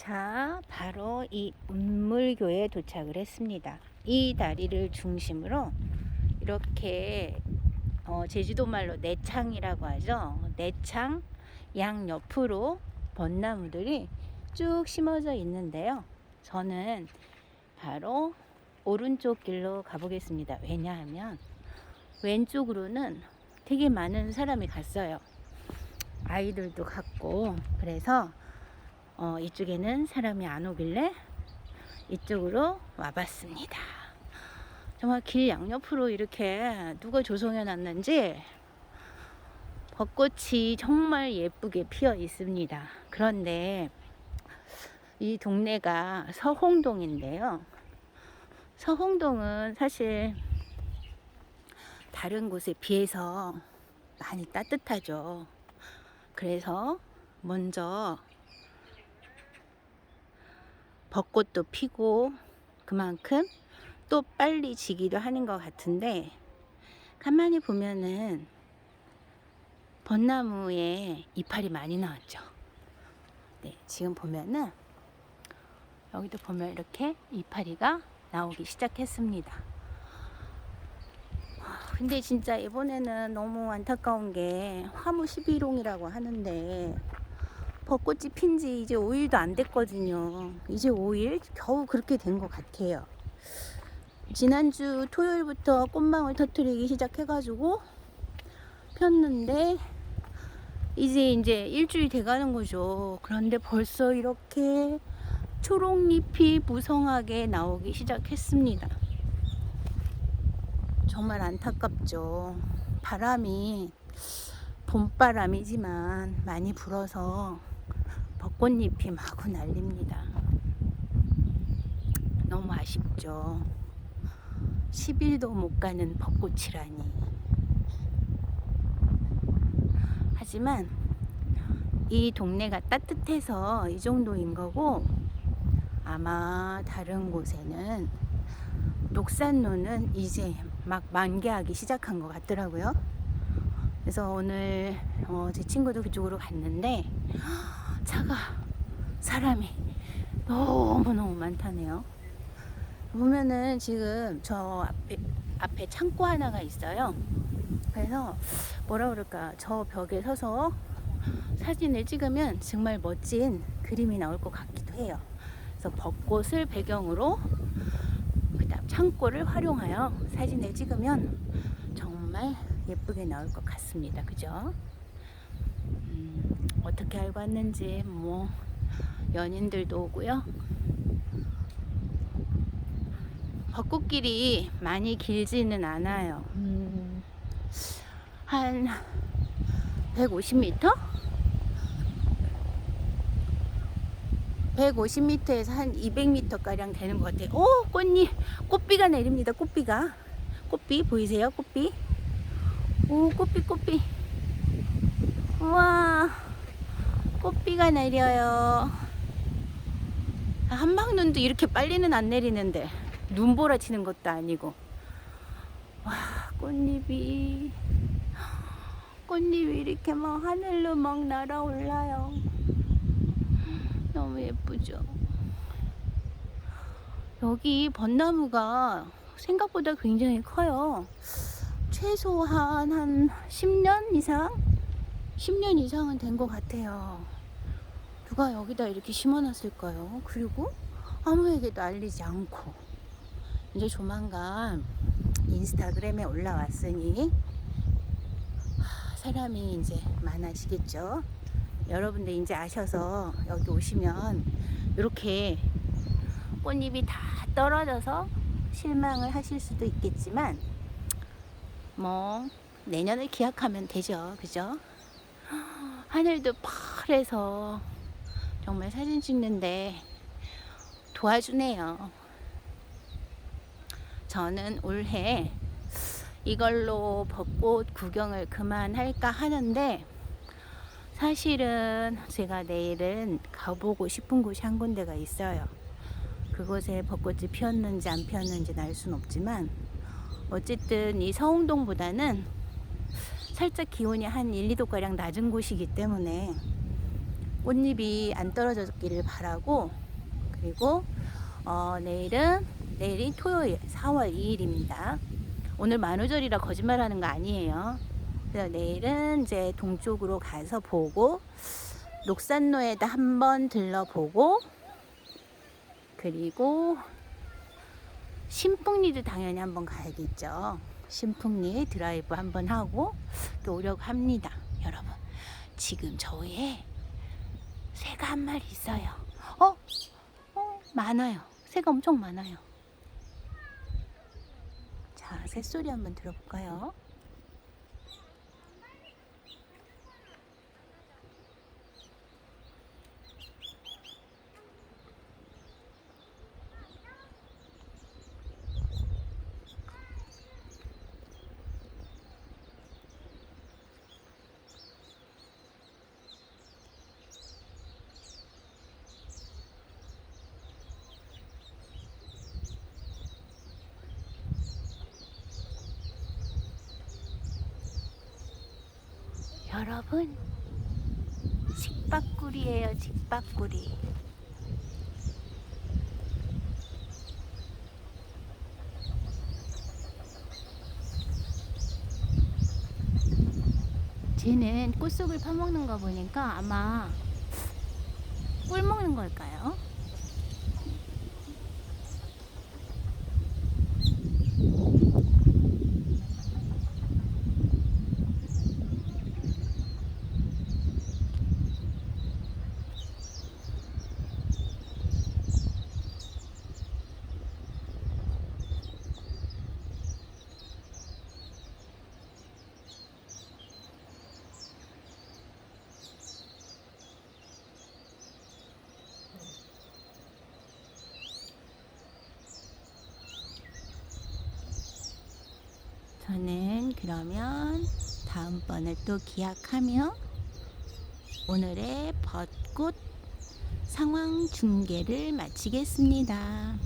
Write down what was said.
자, 바로 이 운물교에 도착을 했습니다. 이 다리를 중심으로 이렇게 어, 제주도 말로 내창이라고 하죠. 내창 양 옆으로 벚나무들이 쭉 심어져 있는데요. 저는 바로 오른쪽 길로 가보겠습니다. 왜냐하면 왼쪽으로는 되게 많은 사람이 갔어요. 아이들도 갔고 그래서 어, 이쪽에는 사람이 안 오길래 이쪽으로 와봤습니다. 정말 길 양옆으로 이렇게 누가 조성해 놨는지 벚꽃이 정말 예쁘게 피어 있습니다. 그런데 이 동네가 서홍동인데요. 서홍동은 사실 다른 곳에 비해서 많이 따뜻하죠. 그래서 먼저 벚꽃도 피고 그만큼 또 빨리 지기도 하는 것 같은데 가만히 보면은 벚나무에 이파리 많이 나왔죠. 네, 지금 보면은 여기도 보면 이렇게 이파리가 나오기 시작했습니다. 아, 근데 진짜 이번에는 너무 안타까운 게 화무 11홍이라고 하는데 벚꽃이 핀 지 이제 5일도 안 됐거든요. 이제 5일? 겨우 그렇게 된 것 같아요. 지난주 토요일부터 꽃망울 터트리기 시작해가지고 폈는데 이제 이제 일주일 돼가는 거죠. 그런데 벌써 이렇게 초록잎이 무성하게 나오기 시작했습니다. 정말 안타깝죠. 바람이 봄바람이지만 많이 불어서 벚 꽃잎이 마구 날립니다. 너무 아쉽죠. 10일도 못 가는 벚꽃이라니. 하지만 이 동네가 따뜻해서 이 정도인 거고 아마 다른 곳에는 녹산로는 이제 막 만개하기 시작한 것 같더라고요. 그래서 오늘 어, 제 친구도 그쪽으로 갔는데 차가 사람이 너무너무 많다네요. 보면은 지금 저 앞에, 앞에 창고 하나가 있어요. 그래서 뭐라 그럴까 저 벽에 서서 사진을 찍으면 정말 멋진 그림이 나올 것 같기도 해요. 그래서 벚꽃을 배경으로 그다음 창고를 활용하여 사진을 찍으면 정말 예쁘게 나올 것 같습니다. 그죠? 음, 어떻게 알고 왔는지 뭐 연인들도 오고요. 벚꽃길이 많이 길지는 않아요. 음, 한 150m? 150m에서 한 200m 가량 되는 것 같아요. 오, 꽃잎, 꽃비가 내립니다. 꽃비가. 꽃비 보이세요? 꽃비? 오, 꽃비, 꽃비. 우와, 꽃비가 내려요. 한방눈도 이렇게 빨리는 안 내리는데 눈보라 치는 것도 아니고. 와, 꽃잎이 꽃잎이 이렇게 막 하늘로 막 날아올라요. 너무 예쁘죠? 여기 벚나무가 생각보다 굉장히 커요. 최소한 한 10년 이상? 10년 이상은 된 것 같아요. 누가 여기다 이렇게 심어놨을까요? 그리고 아무에게도 알리지 않고. 이제 조만간 인스타그램에 올라왔으니 하, 사람이 이제 많아지겠죠. 여러분들 이제 아셔서 여기 오시면 이렇게 꽃잎이 다 떨어져서 실망을 하실 수도 있겠지만 뭐 내년을 기약하면 되죠. 그죠? 하늘도 파래서 정말 사진 찍는데 도와주네요. 저는 올해 이걸로 벚꽃 구경을 그만할까 하는데 사실은 제가 내일은 가보고 싶은 곳이 한 군데가 있어요. 그곳에 벚꽃이 피었는지 안 피었는지는 알 수는 없지만 어쨌든 이 서홍동보다는 살짝 기온이 한 1, 2도가량 낮은 곳이기 때문에 꽃잎이 안 떨어졌기를 바라고 그리고 어, 내일은 내일이 토요일 4월 2일입니다. 오늘 만우절이라 거짓말하는 거 아니에요. 그래서 내일은 이제 동쪽으로 가서 보고 녹산로에다 한번 들러보고 그리고 신풍리도 당연히 한번 가야겠죠. 신풍리 드라이브 한번 하고 또 오려고 합니다. 여러분 지금 저에 새가 한 마리 있어요. 어? 어 많아요. 새가 엄청 많아요. 자 새소리 한번 들어볼까요? 여러분 직박구리예요 직박구리 쟤는 꽃속을 파먹는 거 보니까 아마 꿀 먹는 걸까요? 저는 그러면 다음번을 또 기약하며 오늘의 벚꽃 상황 중계를 마치겠습니다.